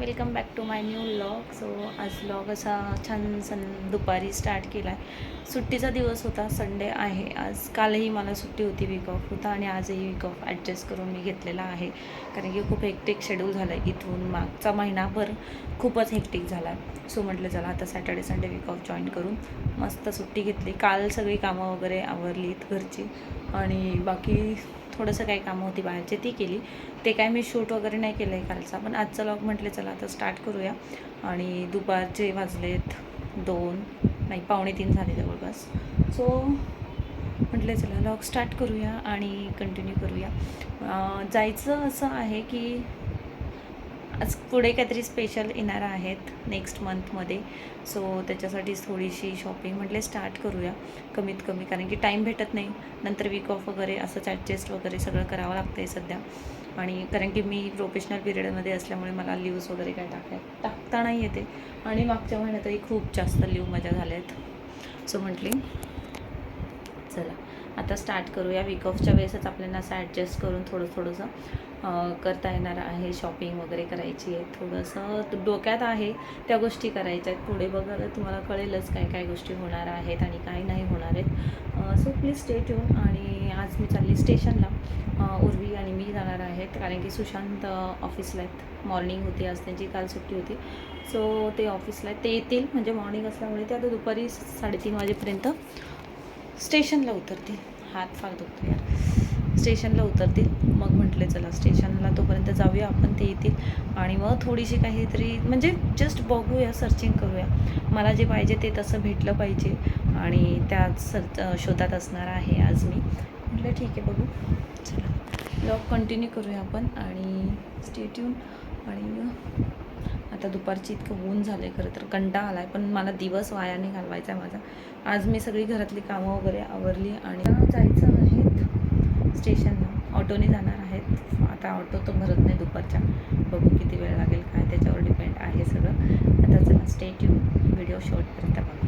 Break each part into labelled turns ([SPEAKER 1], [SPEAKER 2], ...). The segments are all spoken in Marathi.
[SPEAKER 1] Welcome back to my new vlog. So आज व्लॉग असा छान सं दुपारी स्टार्ट केला आहे सुट्टीचा दिवस होता संडे आहे. आज कालही मला सुट्टी होती वीक ऑफ होता आणि आजही वीक ऑफ ॲडजस्ट करून मी घेतलेला आहे. कारण की खूप हेक्टिक शेड्यूल झालं आहे इथून मागचा महिनाभर खूपच हेक्टिक झाला आहे सो म्हटलं चला आता Saturday Sunday week off join करून मस्त सुट्टी घेतली. काल सगळी कामं वगैरे आवरलीत घरची. आणि बाकी थोडंसं काही कामं होती बाहेरचे ती केली. ते काय मी शूट वगैरे नाही केलं आहे कालचा पण आजचा लॉग म्हटले चला आता स्टार्ट करूया. आणि दुपारचे वाजलेत दोन नाही पावणे तीन झाले जवळपास. सो म्हटलं चला लॉग स्टार्ट करूया आणि कंटिन्यू करूया. जायचं असं आहे की आज पुढे काहीतरी स्पेशल येणार आहेत नेक्स्ट मंथमध्ये सो त्याच्यासाठीच थोडीशी शॉपिंग म्हटले स्टार्ट करूया कमीत कमी. कारण की टाईम भेटत नाही. नंतर वीक ऑफ वगैरे असंच ॲडजस्ट वगैरे सगळं करावं लागतं आहे सध्या. आणि कारण की मी प्रोफेशनल पिरियडमध्ये असल्यामुळे मला लिव्ज वगैरे काय टाकाय टाकता नाही येते. आणि मागच्या महिन्यातही खूप जास्त लिव माझ्या झाल्या आहेत सो म्हटली चला. आता स्टार्ट करूया. वीक ऑफच्या वेळेसच आपल्याला असं ॲडजस्ट करून थोडं थोडंसं करता येणार आहे. शॉपिंग वगैरे करायची आहे. थोडंसं डोक्यात आहे त्या गोष्टी करायच्या आहेत. पुढे बघायला तुम्हाला कळेलच काय काय गोष्टी होणार आहेत आणि काय नाही होणार आहेत. सो प्लीज स्टे ट्यून आणि आज मी चालली स्टेशनला. उर्वी आणि मी जाणार आहेत. कारण की सुशांत ऑफिसला आहेत. मॉर्निंग होती आज. त्यांची काल सुट्टी होती. सो ते ऑफिसला आहेत. ते येतील. म्हणजे मॉर्निंग असल्यामुळे ते आता दुपारी साडेतीन वाजेपर्यंत. स्टेशनला उतरतील हात फार दुखतो यार. स्टेशनला उतरतील मग म्हटले चला स्टेशनला तोपर्यंत जाऊया आपण ते येतील. आणि मग थोडीशी काहीतरी म्हणजे जस्ट बघूया सर्चिंग करूया. मला जे पाहिजे ते तसं भेटलं पाहिजे. आणि त्याच सर शोधात असणार आहे आज मी. म्हटलं ठीक आहे बघू. चला. ब्लॉग कंटिन्यू करूया आपण आणि स्टेट्यून आणि आता दुपारची इतकं ऊन झालं आहे खरं तर कंटाळा आला आहे पण मला दिवस वायाने घालवायचा आहे माझा. आज मी सगळी घरातली कामं वगैरे आवरली आणि जायचं आहेत स्टेशनला. ऑटोने जाणार आहेत. आता ऑटो तो भरत नाही दुपारच्या. बघू किती वेळ लागेल काय त्याच्यावर डिपेंड आहे सगळं. आता चला स्टेट येऊन व्हिडिओ शॉर्टपर्यंत बघा.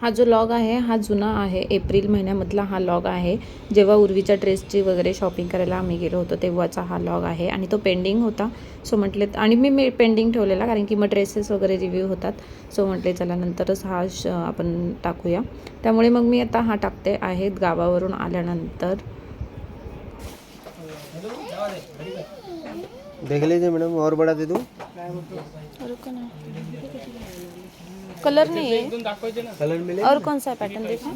[SPEAKER 1] हा जो लॉग आहे हा जुना आहे. एप्रिल महिन्यामधला हा लॉग आहे. जेव्हा उर्वीच्या ड्रेसची वगैरे शॉपिंग करायला आम्ही गेलो होतो तेव्हाचा हा लॉग आहे आणि तो पेंडिंग होता. सो म्हटले आणि मी मी पेंडिंग ठेवलेला कारण की मग ड्रेसेस वगैरे रिव्ह्यू होतात. सो म्हटले चला नंतरच हा श आपण टाकूया. त्यामुळे मग मी आता हा टाकते आहेत गावावरून आल्यानंतर.
[SPEAKER 2] देख लीजिए मैडम और बड़ा दे दूँ?
[SPEAKER 1] कलर नहीं है।
[SPEAKER 2] कलर मिले
[SPEAKER 1] और कौन सा पैटर्न देखो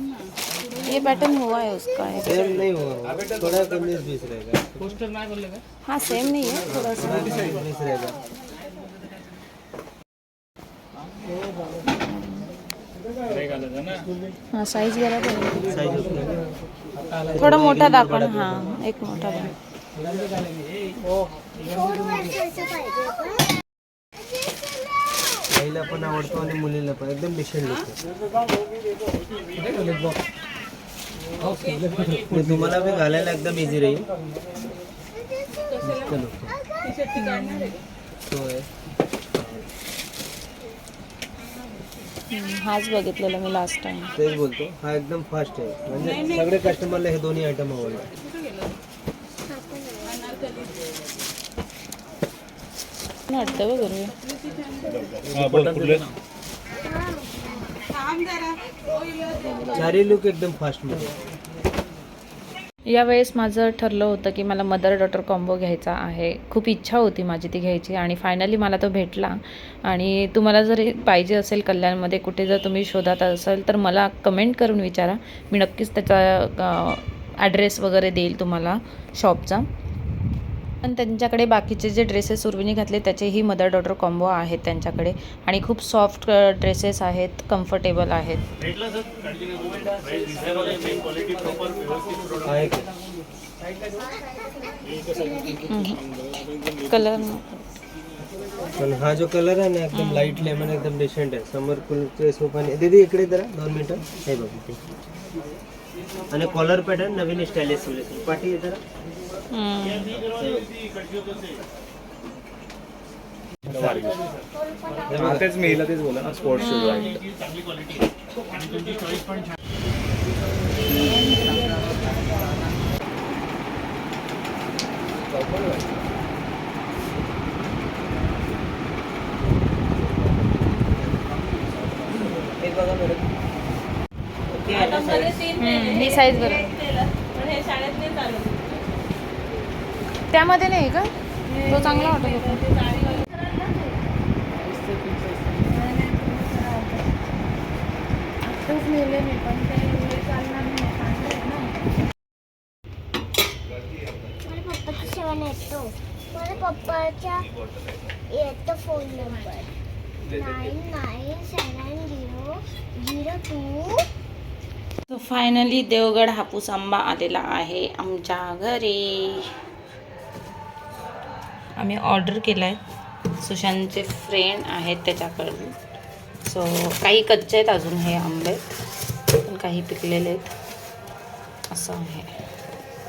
[SPEAKER 1] ये पैटर्न हुआ है उसका है
[SPEAKER 2] सेम नहीं होगा थोड़ा उन्नीस बीस रहेगा।
[SPEAKER 1] पोस्टर ना कर लेगा हाँ सेम नहीं है थोड़ा सा।
[SPEAKER 2] उन्नीस रहेगा।
[SPEAKER 1] हाँ साइज़ बराबर है
[SPEAKER 2] साइज़ अपना
[SPEAKER 1] थोड़ा मोठा दाखवा ना हाँ एक मोठा दाखवा
[SPEAKER 2] आईला पण आवडतो आणि मुलीला पण. एकदम डिसेंट लुक तुम्हाला बी घालायला एकदम इझी राहील. तो.
[SPEAKER 1] हम्म, हाच बघितलेला मी लास्ट टाइम
[SPEAKER 2] तेच बोलतो. हा एकदम फास्ट आहे. म्हणजे सगळे कस्टमरला हे दोन्ही आयटम आवडले लुक एकदम फास्ट
[SPEAKER 1] यावेळेस माझं ठरलं होतं की मला मदर डॉटर कॉम्बो घ्यायचा आहे. खूप इच्छा होती माझी ती घ्यायची आणि फायनली मला तो भेटला. आणि तुम्हाला जर पाहिजे असेल कल्याणमध्ये कुठे जर तुम्ही शोधात असाल तर मला कमेंट करून विचारा. मी नक्कीच त्याचा ॲड्रेस वगैरे देईल तुम्हाला शॉपचा पण त्यांच्याकडे बाकीचे जे ड्रेसेस उर्विनी घातले त्याचेही मदर डॉटर कॉम्बो आहेत त्यांच्याकडे. आणि खूप सॉफ्ट ड्रेसेस आहेत कम्फर्टेबल आहेत.
[SPEAKER 2] आहे?
[SPEAKER 1] कलर
[SPEAKER 2] पण हा जो कलर आहे ना एकदम लाइट लेमन एकदम डिसेंट आहे. समर कुलचे सोप आणि दीदी इकडे जरा दोन मिनिटं. हे बघ. आणि कॉलर पॅटर्न नवीन स्टाईल आहे पाठी आहे जरा.
[SPEAKER 3] तेच तेच बोला ना स्पोर्ट्स शूज आहे ही
[SPEAKER 1] साईज बरोबर. त्यामध्ये नाही का? तो चांगला वाटत होता
[SPEAKER 4] मला पप्पाच्या येतो phone number nine nine seven zero zero two.
[SPEAKER 1] तो फायनली देवगड हापूस आंबा आलेला आहे आमच्या घरी. आम्ही ऑर्डर केला आहे. सुशांतचे फ्रेंड आहेत त्याच्याकडून. सो काही कच्चे आहेत अजून हे आंबे पण काही पिकलेले आहेत. असं आहे.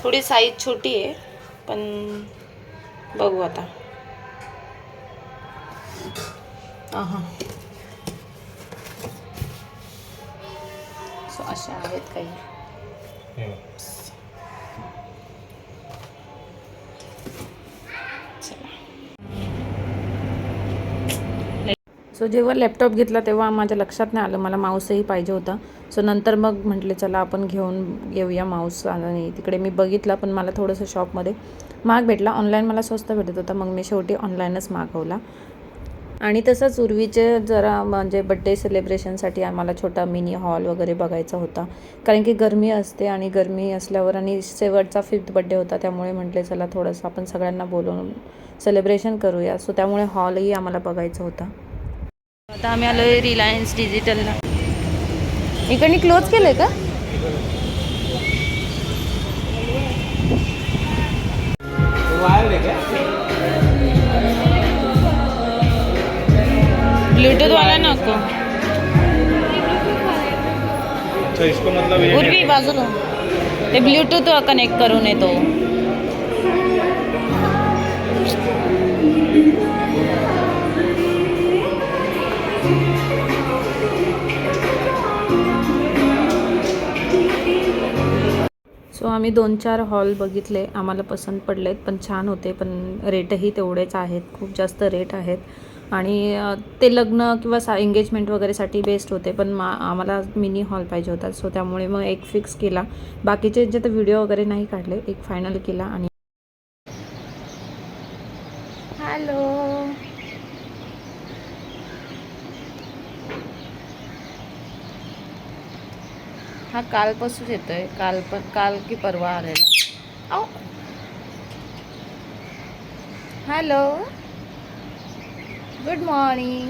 [SPEAKER 1] थोडी साईज छोटी आहे पण बघू आता. हां सो अशा आहेत काही. सो जेव्हा लॅपटॉप घेतला तेव्हा माझ्या लक्षात नाही आलं. मला माऊसही पाहिजे होता. सो नंतर मग म्हटले चला आपण घेऊन येऊया माऊस आणि तिकडे. मी बघितला पण मला थोडंसं शॉपमध्ये महाग भेटला. ऑनलाईन मला स्वस्त भेटत होता. मग मी शेवटी ऑनलाईनच मागवला. आणि तसंच उर्वीचे जरा म्हणजे बड्डे सेलिब्रेशनसाठी आम्हाला छोटा मिनी हॉल वगैरे बघायचा होता. कारण की गरमी असते आणि गरमी असल्यावर आणि शेवटचा फिफ्थ बड्डे होता त्यामुळे म्हटले चला थोडंसं आपण सगळ्यांना बोलवून सेलिब्रेशन करूया. सो त्यामुळे हॉलही आम्हाला बघायचा होता. आता आम्ही आलो आहे रिलायन्स डिजिटलला इकडनी क्लोज केलं आहे का ब्लूटूथवाला नको.
[SPEAKER 3] अच्छा इसको मतलब ये
[SPEAKER 1] पूर्वी बाजूला. ते ब्ल्यूटूथ कनेक्ट करून येतो. आम्ही दोन चार हॉल बघितले. आम्हाला पसंत पडलेत पण छान होते. पण रेटही तेवढेच आहेत. खूप जास्त रेट आहेत. आणि ते लग्न किंवा सा एंगेजमेंट वगैरेसाठी बेस्ट होते. पण मा आम्हाला मिनी हॉल पाहिजे होता. सो त्यामुळे मग एक फिक्स केला. बाकीचे जे तर व्हिडिओ वगैरे नाही काढले एक फायनल केला आणि हॅलो हा कालपासून येतोय. काल पण काल की परवा आलेला. अहो. हॅलो गुड मॉर्निंग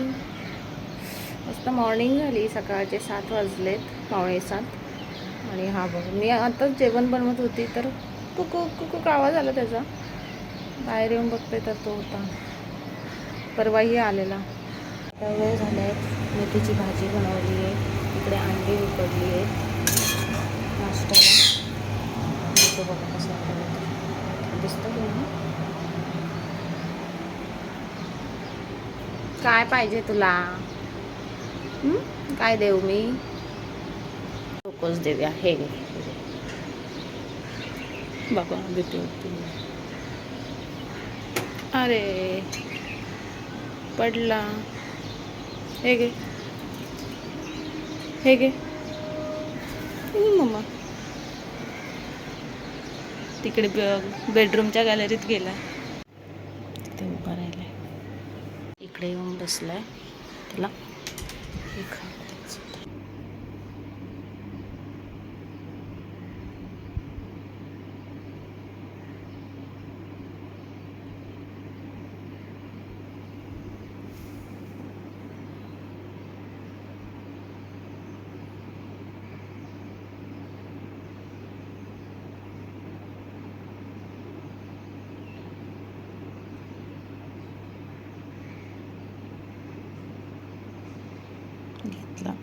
[SPEAKER 1] मस्त मॉर्निंग झाली. सकाळचे सात वाजलेत पावणे सात. आणि हा बघ मी आताच जेवण बनवत होती तर कुकू कुकू आवाज आला त्याचा. बाहेर येऊन बघते तर तो होता. परवाही आलेला. वेळ झाला आहे मेथीची भाजी बनवली आहे इकडे अंडी उकडली आहे नाश्त्याला तो बघा कसं बनवतो. दिसतं तुम्हाला काय पाहिजे तुला? काय देऊ मी? ग्लुकोज देऊया हे घे. बाबा देते अरे पडला. हे घे. हे हे मम्मा. तिकडे ब- बेडरूमच्या गॅलरीत गेला. तिथे उभा राहिला इकडे येऊन बसलाय. त्याला घेतला.